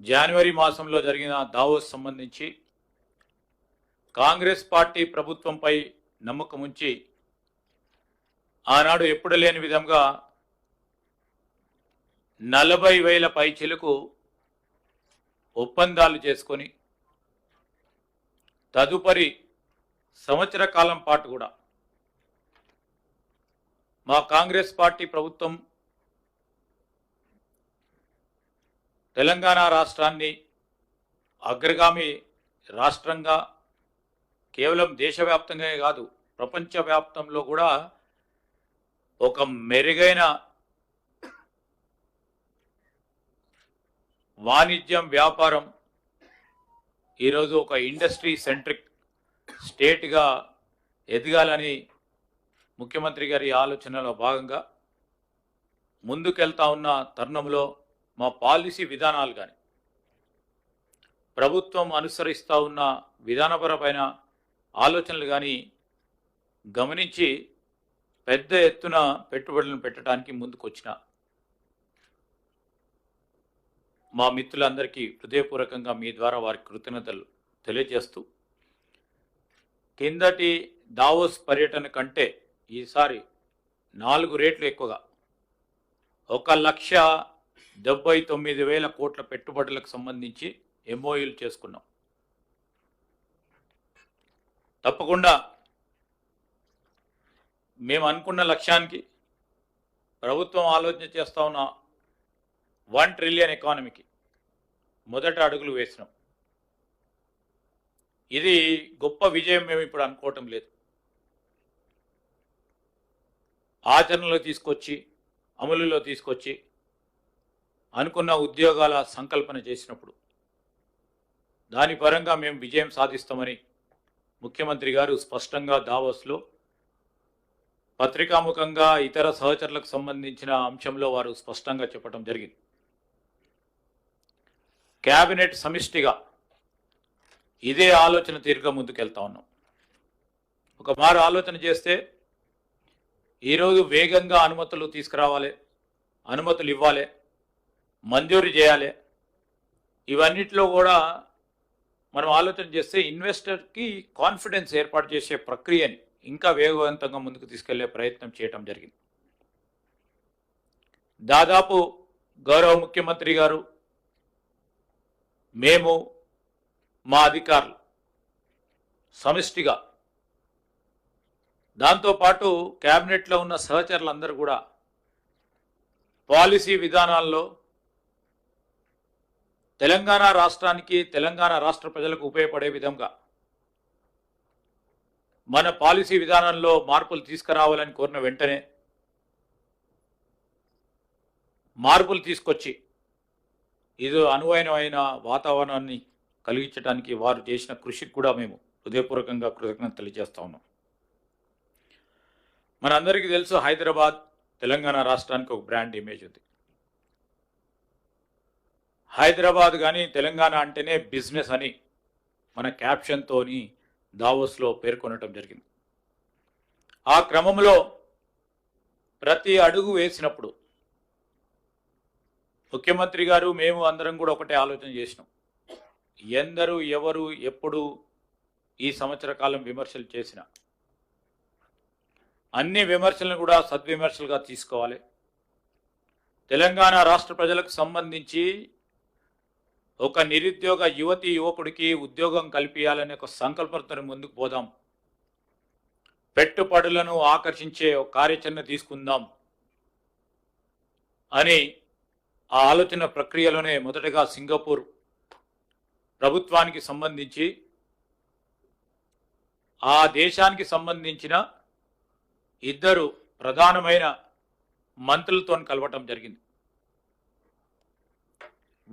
జనవరి మాసంలో జరిగిన దావోస్ సంబంధించి కాంగ్రెస్ పార్టీ ప్రభుత్వంపై నమ్మకం ఉంచి ఆనాడు ఎప్పుడు లేని విధంగా నలభై వేల పైచిలకు ఒప్పందాలు చేసుకొని తదుపరి సంవత్సర కాలం పాటు కూడా మా కాంగ్రెస్ పార్టీ ప్రభుత్వం తెలంగాణ రాష్ట్రాన్ని అగ్రగామి రాష్ట్రంగా కేవలం దేశవ్యాప్తంగా కాదు ప్రపంచవ్యాప్తంలో కూడా ఒక మెరుగైన వాణిజ్యం వ్యాపారం ఈరోజు ఒక ఇండస్ట్రీ సెంట్రిక్ స్టేట్గా ఎదగాలని ముఖ్యమంత్రి గారి ఆలోచనలో భాగంగా ముందుకెళ్తా ఉన్న తరుణంలో మా పాలసీ విధానాలు కానీ ప్రభుత్వం అనుసరిస్తూ ఉన్న విధానపరమైన ఆలోచనలు కానీ గమనించి పెద్ద ఎత్తున పెట్టుబడులను పెట్టడానికి ముందుకొచ్చిన మా మిత్రులందరికీ హృదయపూర్వకంగా మీ ద్వారా వారి కృతజ్ఞతలు తెలియజేస్తూ కిందటి దావోస్ పర్యటన కంటే ఈసారి నాలుగు రేట్లు ఎక్కువగా ఒక లక్ష డెబ్బై తొమ్మిది వేల కోట్ల పెట్టుబడులకు సంబంధించి ఎంఓయూలు చేసుకున్నాం. తప్పకుండా మేము అనుకున్న లక్ష్యానికి ప్రభుత్వం ఆలోచన చేస్తా ఉన్న వన్ ట్రిలియన్ ఎకానమీకి మొదట అడుగులు వేసినాం. ఇది గొప్ప విజయం మేము ఇప్పుడు అనుకోవటం లేదు. ఆచరణలో తీసుకొచ్చి అమలులో తీసుకొచ్చి అనుకున్న ఉద్యోగాల సంకల్పన చేసినప్పుడు దాని పరంగా మేము విజయం సాధిస్తామని ముఖ్యమంత్రి గారు స్పష్టంగా దావోస్లో పత్రికాముఖంగా ఇతర సహచరులకు సంబంధించిన అంశంలో వారు స్పష్టంగా చెప్పడం జరిగింది. కేబినెట్ సమిష్టిగా ఇదే ఆలోచన తీరుగా ముందుకెళ్తా ఉన్నాం. ఒక మారు ఆలోచన చేస్తే ఈరోజు వేగంగా అనుమతులు తీసుకురావాలి అనుమతులు ఇవ్వాలి మంజూరు చేయాలి. ఇవన్నిటిలో కూడా మనం ఆలోచన చేస్తే ఇన్వెస్టర్కి కాన్ఫిడెన్స్ ఏర్పాటు చేసే ప్రక్రియని ఇంకా వేగవంతంగా ముందుకు తీసుకెళ్ళే ప్రయత్నం చేయటం జరిగింది. దాదాపు గౌరవ ముఖ్యమంత్రి గారు మేము మా అధికారులు సమిష్టిగా దాంతోపాటు క్యాబినెట్లో ఉన్న సహచరులందరూ కూడా పాలసీ విధానాల్లో తెలంగాణ రాష్ట్రానికి తెలంగాణ రాష్ట్ర ప్రజలకు ఉపయోగపడే విధంగా మన పాలసీ విధానంలో మార్పులు తీసుకురావాలని కోరిన వెంటనే మార్పులు తీసుకొచ్చి ఇది అనువైనమైన వాతావరణాన్ని కలిగించడానికి వారు చేసిన కృషికి కూడా మేము హృదయపూర్వకంగా కృతజ్ఞత తెలియజేస్తా ఉన్నాం. మనందరికీ తెలుసు హైదరాబాద్ తెలంగాణ రాష్ట్రానికి ఒక బ్రాండ్ ఇమేజ్ ఉంది. హైదరాబాద్ కానీ తెలంగాణ అంటేనే బిజినెస్ అని మన క్యాప్షన్తోని దావోస్లో పేర్కొనటం జరిగింది. ఆ క్రమంలో ప్రతి అడుగు వేసినప్పుడు ముఖ్యమంత్రి గారు మేము అందరం కూడా ఒకటే ఆలోచన చేసినాం. ఎందరు ఎవరు ఎప్పుడు ఈ సంవత్సర కాలం విమర్శలు చేసిన అన్ని విమర్శలను కూడా సద్విమర్శలుగా తీసుకోవాలి. తెలంగాణ రాష్ట్ర ప్రజలకు సంబంధించి ఒక నిరుద్యోగ యువతి యువకుడికి ఉద్యోగం కల్పించాలనే ఒక సంకల్పంతో ముందుకు పోదాం. పెట్టుబడులను ఆకర్షించే ఒక కార్యాచరణ తీసుకుందాం అని ఆ ఆలోచన ప్రక్రియలోనే మొదటగా సింగపూర్ ప్రభుత్వానికి సంబంధించి ఆ దేశానికి సంబంధించిన ఇద్దరు ప్రధానమైన మంత్రులతో కలవటం జరిగింది.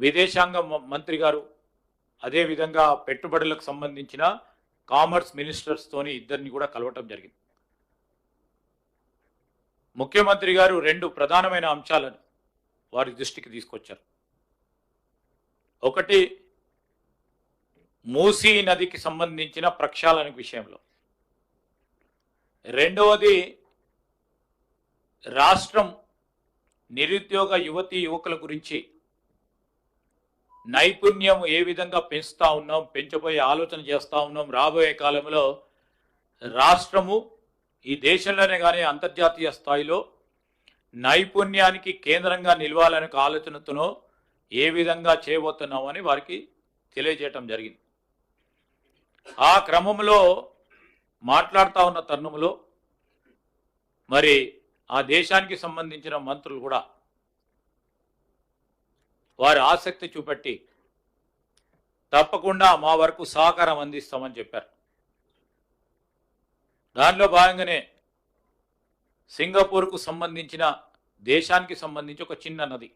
విదేశాంగ మంత్రి గారు అదేవిధంగా పెట్టుబడులకు సంబంధించిన కామర్స్ మినిస్టర్స్తోని ఇద్దరిని కూడా కలవటం జరిగింది. ముఖ్యమంత్రి గారు రెండు ప్రధానమైన అంశాలను వారి దృష్టికి తీసుకొచ్చారు. ఒకటి మూసీ నదికి సంబంధించిన ప్రక్షాళన విషయంలో. రెండవది రాష్ట్రం నిరుద్యోగ యువతి యువకుల గురించి నైపుణ్యం ఏ విధంగా పెంచుతా ఉన్నాం పెంచబోయే ఆలోచన చేస్తూ ఉన్నాం రాబోయే కాలంలో రాష్ట్రము ఈ దేశంలోనే కానీ అంతర్జాతీయ స్థాయిలో నైపుణ్యానికి కేంద్రంగా నిలవాలనే ఆలోచనతోనో ఏ విధంగా చేయబోతున్నామని వారికి తెలియజేయటం జరిగింది. ఆ క్రమంలో మాట్లాడుతూ ఉన్న తరుణంలో మరి ఆ దేశానికి సంబంధించిన మంత్రులు కూడా వారి ఆసక్తి చూపెట్టి తప్పకుండా మా వరకు సహకారం అందిస్తామని చెప్పారు. దానిలో భాగంగానే సింగపూర్కు సంబంధించిన దేశానికి సంబంధించి ఒక చిన్న నది.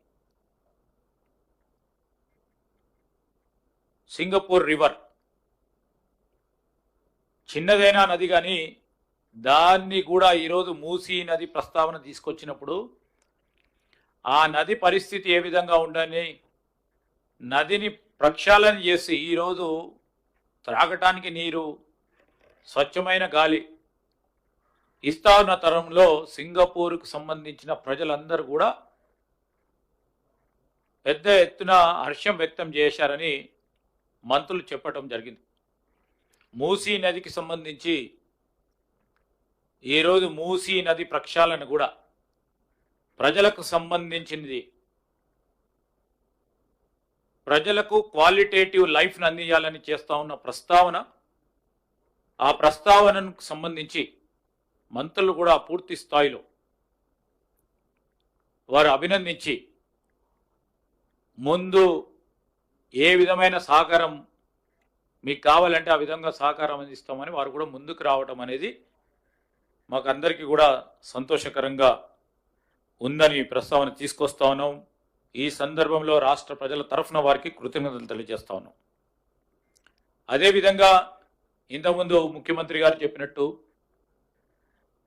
సింగపూర్ రివర్. చిన్నదైన నది కానీ దాన్ని కూడా ఈరోజు మూసీ నది ప్రస్తావన తీసుకొచ్చినప్పుడు ఆ నది పరిస్థితి ఏ విధంగా ఉండని నదిని ప్రక్షాళన చేసి ఈరోజు త్రాగటానికి నీరు స్వచ్ఛమైన గాలి ఇస్తా ఉన్న తరంలో సింగపూర్కు సంబంధించిన ప్రజలందరూ కూడా పెద్ద ఎత్తున హర్షం వ్యక్తం చేశారని మంత్రులు చెప్పటం జరిగింది. మూసీ నదికి సంబంధించి ఈరోజు మూసీ నది ప్రక్షాళన కూడా ప్రజలకు సంబంధించినది. ప్రజలకు క్వాలిటేటివ్ లైఫ్ను అందించాలని చేస్తా ఉన్న ప్రస్తావన ఆ ప్రస్తావనకు సంబంధించి మంత్రులు కూడా పూర్తి స్థాయిలో వారు అభినందించి ముందు ఏ విధమైన సహకారం మీకు కావాలంటే ఆ విధంగా సహకారం అందిస్తామని వారు కూడా ముందుకు రావటం అనేది మాకు అందరికీ కూడా సంతోషకరంగా ఉందని ప్రస్తావన తీసుకొస్తా ఉన్నాం. ఈ సందర్భంలో రాష్ట్ర ప్రజల తరఫున వారికి కృతజ్ఞతలు తెలియజేస్తా ఉన్నాం. అదేవిధంగా ఇంతకుముందు ముఖ్యమంత్రి గారు చెప్పినట్టు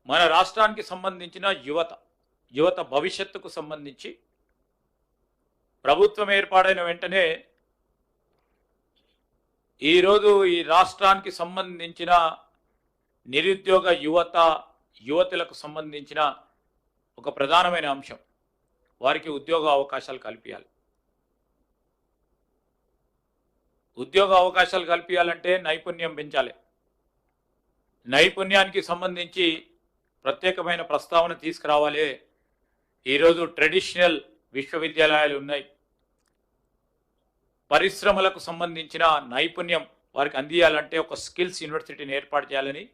మన రాష్ట్రానికి సంబంధించిన యువత యువత భవిష్యత్తుకు సంబంధించి ప్రభుత్వం ఏర్పాడైన వెంటనే ఈరోజు ఈ రాష్ట్రానికి సంబంధించిన నిరుద్యోగ యువత యువతులకు సంబంధించిన ఒక ప్రధానమైన అంశం. వారికి ఉద్యోగ అవకాశాలు కల్పించాలి ఉద్యోగ అవకాశాలు కల్పించాలంటే నైపుణ్యం పెంచాలి. నైపుణ్యానికి సంబంధించి ప్రత్యేకమైన ప్రస్తావన తీసుకురావాలి. ఈరోజు ట్రెడిషనల్ విశ్వవిద్యాలయాలు ఉన్నాయి. పరిశ్రమలకు సంబంధించిన నైపుణ్యం వారికి అందియాలంటే ఒక స్కిల్స్ యూనివర్సిటీని ఏర్పాటు చేయాలని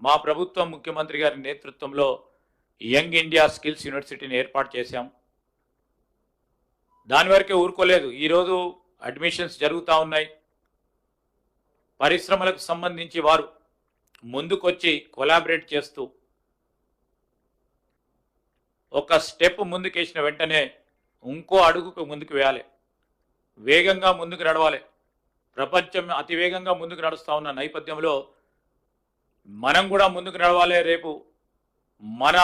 మా ప్రభుత్వం ముఖ్యమంత్రి గారి నేతృత్వంలో యంగ్ ఇండియా స్కిల్స్ యూనివర్సిటీని ఏర్పాటు చేశాం. దాని వరకే ఊరుకోలేదు. ఈరోజు అడ్మిషన్స్ జరుగుతూ ఉన్నాయి. పరిశ్రమలకు సంబంధించి వారు ముందుకొచ్చి కొలాబరేట్ చేస్తూ ఒక స్టెప్ ముందుకేసిన వెంటనే ఇంకో అడుగుకు ముందుకు వేయాలి. వేగంగా ముందుకు నడవాలి. ప్రపంచం అతి వేగంగా ముందుకు నడుస్తూ ఉన్న నేపథ్యంలో మనం కూడా ముందుకు నడవాలి రేపు. మన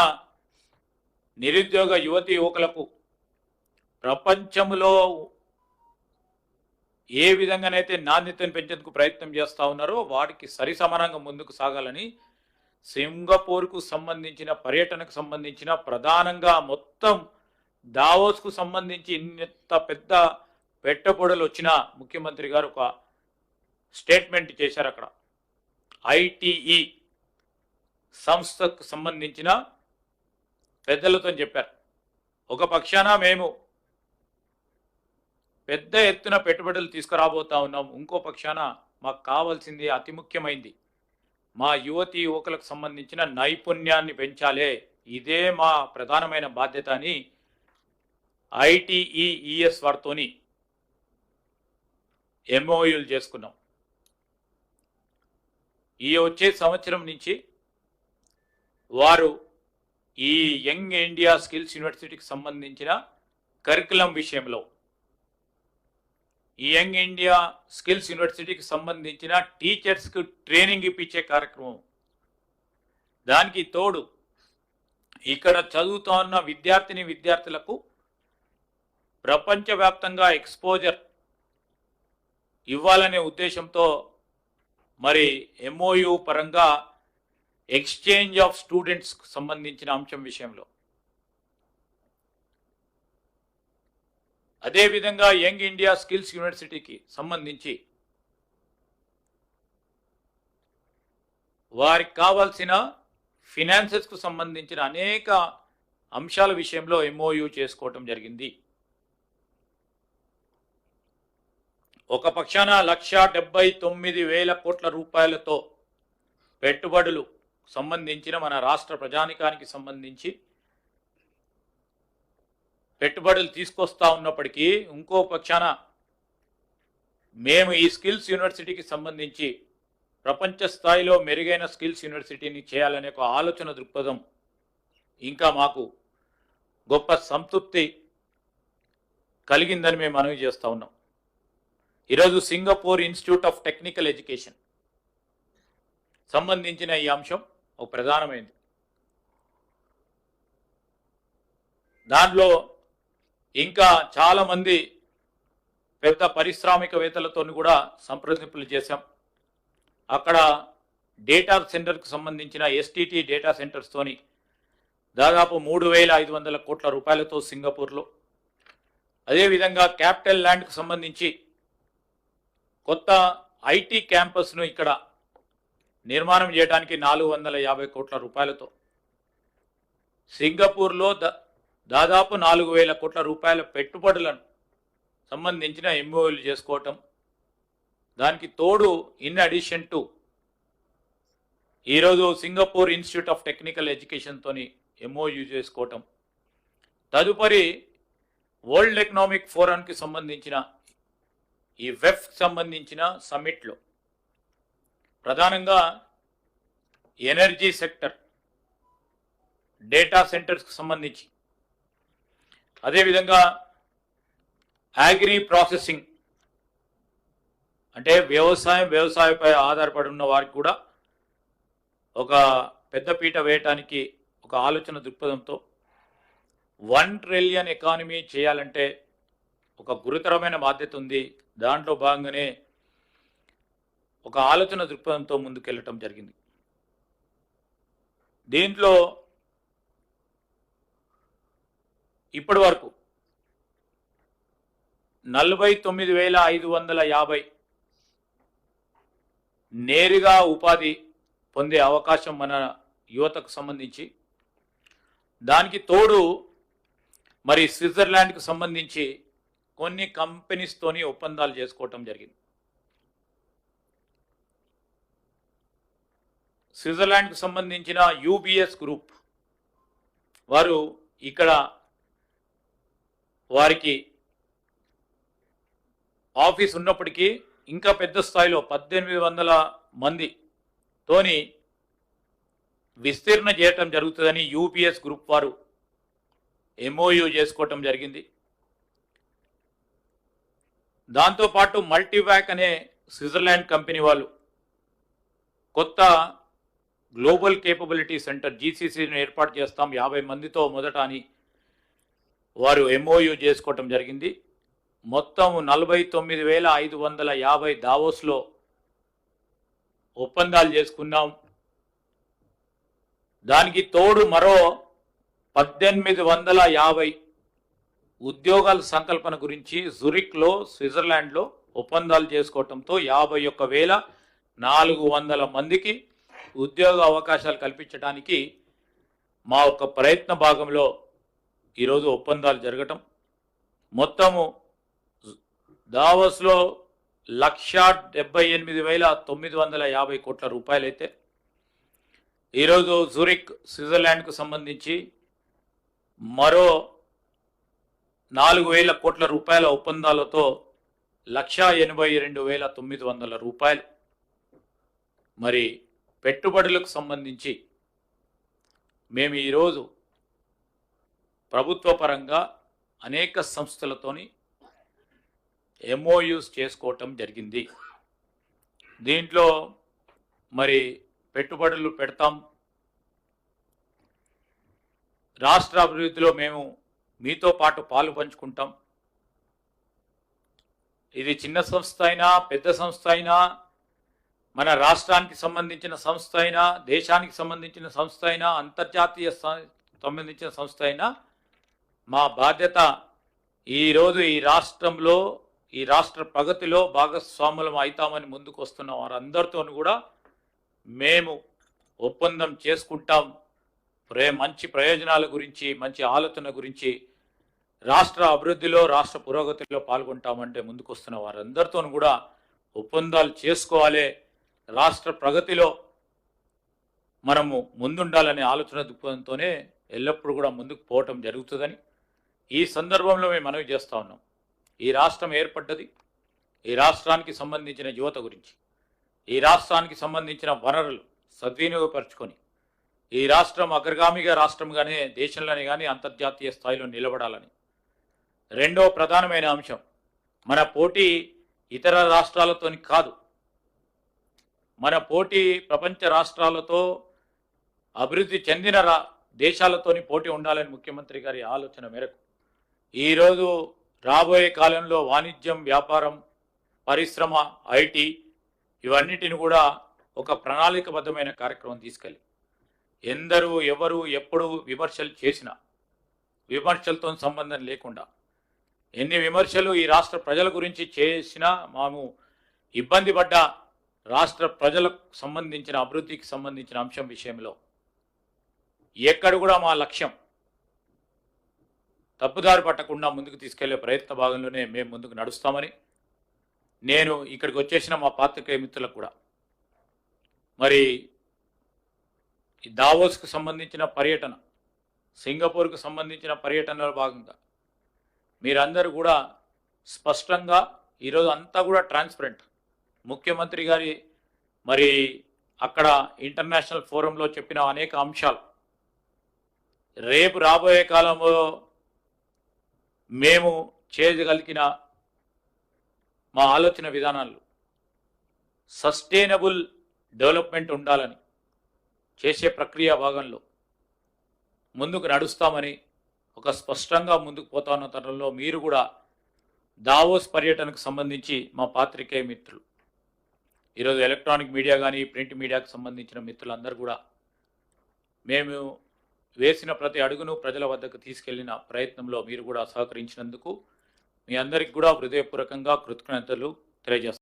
నిరుద్యోగ యువతి యువకులకు ప్రపంచంలో ఏ విధంగానైతే నాణ్యతను పెంచేందుకు ప్రయత్నం చేస్తూ ఉన్నారో వాటికి సరిసమానంగా ముందుకు సాగాలని సింగపూర్కు సంబంధించిన పర్యటనకు సంబంధించిన ప్రధానంగా మొత్తం దావోస్కు సంబంధించి ఇంత పెద్ద పెట్టుబడులు వచ్చిన ముఖ్యమంత్రి గారు ఒక స్టేట్మెంట్ చేశారు అక్కడ. ఐటీఈ సంస్థకు సంబంధించిన పెద్దలతో చెప్పారు. ఒక పక్షాన మేము పెద్ద ఎత్తున పెట్టుబడులు తీసుకురాబోతా ఉన్నాం. ఇంకో పక్షాన మాకు కావాల్సింది అతి ముఖ్యమైంది. మా యువతి యువకులకు సంబంధించిన నైపుణ్యాన్ని పెంచాలే. ఇదే మా ప్రధానమైన బాధ్యత అని ఐటీఈఈఎస్ వారితోని ఎంఓయూలు చేసుకున్నాం. ఈ వచ్చే సంవత్సరం నుంచి వారు ఈ యంగ్ ఇండియా స్కిల్స్ యూనివర్సిటీకి సంబంధించిన కరికులం విషయంలో ఈ యంగ్ ఇండియా స్కిల్స్ యూనివర్సిటీకి సంబంధించిన టీచర్స్కి ట్రైనింగ్ ఇప్పించే కార్యక్రమం. దానికి తోడు ఇక్కడ చదువుతున్న విద్యార్థిని విద్యార్థులకు ప్రపంచవ్యాప్తంగా ఎక్స్పోజర్ ఇవ్వాలనే ఉద్దేశంతో మరి ఎంఓయు పరంగా ఎక్స్చేంజ్ ఆఫ్ స్టూడెంట్స్ సంబంధించిన అంశం విషయంలో. అదేవిధంగా యంగ్ ఇండియా స్కిల్స్ యూనివర్సిటీకి సంబంధించి వారికి కావాల్సిన ఫినాన్సెస్కు సంబంధించిన అనేక అంశాల విషయంలో ఎంఓయూ చేసుకోవటం జరిగింది. ఒక పక్షాన లక్ష డెబ్బై తొమ్మిది వేల కోట్ల రూపాయలతో పెట్టుబడులు సంబంధించిన మన రాష్ట్ర ప్రజానికానికి సంబంధించి పెట్టుబడులు తీసుకొస్తా ఉన్నప్పటికీ ఇంకో పక్షాన మేము ఈ స్కిల్స్ యూనివర్సిటీకి సంబంధించి ప్రపంచ స్థాయిలో మెరుగైన స్కిల్స్ యూనివర్సిటీని చేయాలనే ఒక ఆలోచన దృక్పథం ఇంకా మాకు గొప్ప సంతృప్తి కలిగిందని మేము మనవి చేస్తూ ఉన్నాం. ఈరోజు Singapore institute of technical education సంబంధించిన ఈ అంశం ఒక ప్రధానమైనది దాంట్లో ఇంకా చాలామంది పెద్ద పారిశ్రామికవేత్తలతో కూడా సంప్రదింపులు చేశాం. అక్కడ డేటా సెంటర్కు సంబంధించిన ఎస్టీటీ డేటా సెంటర్స్తోని దాదాపు మూడు వేల ఐదు వందల కోట్ల రూపాయలతో సింగపూర్లో. అదేవిధంగా క్యాపిటల్ ల్యాండ్కు సంబంధించి కొత్త ఐటీ క్యాంపస్ను ఇక్కడ నిర్మాణం చేయడానికి నాలుగు వందల యాభై కోట్ల రూపాయలతో. సింగపూర్లో ద దాదాపు నాలుగు వేల కోట్ల రూపాయల పెట్టుబడులను సంబంధించిన ఎంఓలు చేసుకోవటం. దానికి తోడు ఇన్ అడిషన్ టు ఈరోజు సింగపూర్ ఇన్స్టిట్యూట్ ఆఫ్ టెక్నికల్ ఎడ్యుకేషన్తోని ఎంఓయూ చేసుకోవటం. తదుపరి వరల్డ్ ఎకనామిక్ ఫోరంకి సంబంధించిన ఈ వెఫ్ సంబంధించిన సమ్మిట్లో ప్రధానంగా ఎనర్జీ సెక్టర్ డేటా సెంటర్స్కి సంబంధించి. అదేవిధంగా యాగ్రీ ప్రాసెసింగ్ అంటే వ్యవసాయం వ్యవసాయపై ఆధారపడి ఉన్న వారికి కూడా ఒక పెద్దపీట వేయటానికి ఒక ఆలోచన దృక్పథంతో వన్ ట్రిలియన్ ఎకానమీ చేయాలంటే ఒక గురుతరమైన బాధ్యత ఉంది. దాంట్లో భాగంగానే ఒక ఆలోచన దృక్పథంతో ముందుకెళ్ళటం జరిగింది. దీంట్లో ఇప్పటి వరకు నలభై తొమ్మిది వేల ఐదు వందల యాభై నేరుగా ఉపాధి పొందే అవకాశం మన యువతకు సంబంధించి దానికి తోడు మరి స్విట్జర్లాండ్కి సంబంధించి కొన్ని కంపెనీస్తోని ఒప్పందాలు చేసుకోవటం జరిగింది. స్విట్జర్లాండ్కి సంబంధించిన యూబిఎస్ గ్రూప్. వారు ఇక్కడ వారికి ఆఫీస్ ఉన్నప్పటికీ ఇంకా పెద్ద స్థాయిలో పద్దెనిమిది వందల మంది తోని విస్తీర్ణ చేయటం జరుగుతుందని యూపీఎస్ గ్రూప్ వారు ఎంఓయూ చేసుకోవటం జరిగింది. దాంతోపాటు మల్టీవ్యాక్ అనే స్విట్జర్లాండ్ కంపెనీ వాళ్ళు కొత్త గ్లోబల్ కేపబిలిటీ సెంటర్ జీసీసీని ఏర్పాటు చేస్తాం. యాభై మందితో మొదట అని వారు ఎంఓయూ చేసుకోవటం జరిగింది. మొత్తం నలభై తొమ్మిది వేల ఐదు వందల యాభై దావోస్లో ఒప్పందాలు చేసుకున్నాం. దానికి తోడు మరో పద్దెనిమిది వందల యాభై ఉద్యోగాల సంకల్పన గురించి జురిక్లో స్విట్జర్లాండ్లో ఒప్పందాలు చేసుకోవటంతో యాభై ఒక్క వేల నాలుగు వందల మందికి ఉద్యోగ అవకాశాలు కల్పించడానికి మా యొక్క ప్రయత్న భాగంలో ఈరోజు ఒప్పందాలు జరగటం. మొత్తము దావోస్లో లక్ష డెబ్బై ఎనిమిది వేల తొమ్మిది వందల యాభై కోట్ల రూపాయలైతే ఈరోజు జూరిక్ స్విట్జర్లాండ్కు సంబంధించి మరో నాలుగు వేల కోట్ల రూపాయల ఒప్పందాలతో లక్ష ఎనభై రెండు వేల తొమ్మిది వందల రూపాయలు. మరి పెట్టుబడులకు సంబంధించి మేము ఈరోజు ప్రభుత్వ పరంగా అనేక సంస్థలతోని ఎంఓయూస్ చేసుకోవటం జరిగింది. దీంట్లో మరి పెట్టుబడులు పెడతాం. రాష్ట్ర అభివృద్ధిలో మేము మీతో పాటు పాలు పంచుకుంటాం. ఇది చిన్న సంస్థ అయినా పెద్ద సంస్థ అయినా మన రాష్ట్రానికి సంబంధించిన సంస్థ అయినా దేశానికి సంబంధించిన సంస్థ అయినా అంతర్జాతీయ సంబంధించిన సంస్థ అయినా మా బాధ్యత ఈరోజు ఈ రాష్ట్రంలో ఈ రాష్ట్ర ప్రగతిలో భాగస్వాములం అవుతామని ముందుకు వస్తున్న వారందరితో కూడా మేము ఒప్పందం చేసుకుంటాం. ప్రే మంచి ప్రయోజనాల గురించి మంచి ఆలోచన గురించి రాష్ట్ర అభివృద్ధిలో రాష్ట్ర పురోగతిలో పాల్గొంటామంటే ముందుకు వస్తున్న వారందరితో కూడా ఒప్పందాలు చేసుకోవాలి. రాష్ట్ర ప్రగతిలో మనము ముందుండాలనే ఆలోచన దృక్పథంతోనే ఎల్లప్పుడూ కూడా ముందుకు పోవటం జరుగుతుందని ఈ సందర్భంలో మేము మనవి చేస్తూ ఉన్నాం. ఈ రాష్ట్రం ఏర్పడ్డది ఈ రాష్ట్రానికి సంబంధించిన యువత గురించి ఈ రాష్ట్రానికి సంబంధించిన వనరులు సద్వినియోగపరచుకొని ఈ రాష్ట్రం అగ్రగామిగా రాష్ట్రంగానే దేశంలోనే కానీ అంతర్జాతీయ స్థాయిలో నిలబడాలని. రెండో ప్రధానమైన అంశం మన పోటీ ఇతర రాష్ట్రాలతోని కాదు మన పోటీ ప్రపంచ రాష్ట్రాలతో అభివృద్ధి చెందిన దేశాలతోని పోటీ ఉండాలని ముఖ్యమంత్రి గారి ఆలోచన మేరకు ఈరోజు రాబోయే కాలంలో వాణిజ్యం వ్యాపారం పరిశ్రమ ఐటీ ఇవన్నిటిని కూడా ఒక ప్రణాళికబద్ధమైన కార్యక్రమం తీసుకెళ్ళి ఎందరూ ఎవరు ఎప్పుడు విమర్శలు చేసినా విమర్శలతో సంబంధం లేకుండా ఎన్ని విమర్శలు ఈ రాష్ట్ర ప్రజల గురించి చేసినా మాము ఇబ్బంది పడ్డ రాష్ట్ర ప్రజలకు సంబంధించిన అభివృద్ధికి సంబంధించిన అంశం విషయంలో ఎక్కడ కూడా మా లక్ష్యం తప్పుదారి పట్టకుండా ముందుకు తీసుకెళ్ళే ప్రయత్న భాగంలోనే మేము ముందుకు నడుస్తామని నేను ఇక్కడికి వచ్చేసిన మా పాత్రికేయ మిత్రులకు కూడా. మరి ఈ దావోస్కు సంబంధించిన పర్యటన సింగపూర్కు సంబంధించిన పర్యటనలో భాగంగా మీరందరూ కూడా స్పష్టంగా ఈరోజు అంతా కూడా ట్రాన్స్పరెంట్. ముఖ్యమంత్రి గారి మరి అక్కడ ఇంటర్నేషనల్ ఫోరంలో చెప్పిన అనేక అంశాలు. రేపు రాబోయే కాలంలో మేము చేయగలిగిన మా ఆలోచన విధానాలు. సస్టైనబుల్ డెవలప్మెంట్ ఉండాలని చేసే ప్రక్రియ భాగంలో ముందుకు నడుస్తామని ఒక స్పష్టంగా ముందుకు పోతా ఉన్న తరుణంలో మీరు కూడా దావోస్ పర్యటనకు సంబంధించి మా పాత్రికేయ మిత్రులు. ఈరోజు ఎలక్ట్రానిక్ మీడియా కానీ ప్రింట్ మీడియాకు సంబంధించిన మిత్రులందరూ కూడా మేము వేసిన ప్రతి అడుగును ప్రజల వద్దకు తీసుకెళ్ళిన ప్రయత్నంలో మీరు కూడా సహకరించినందుకు మీ అందరికి కూడా హృదయపూర్వకంగా కృతజ్ఞతలు తెలియజేస్తాను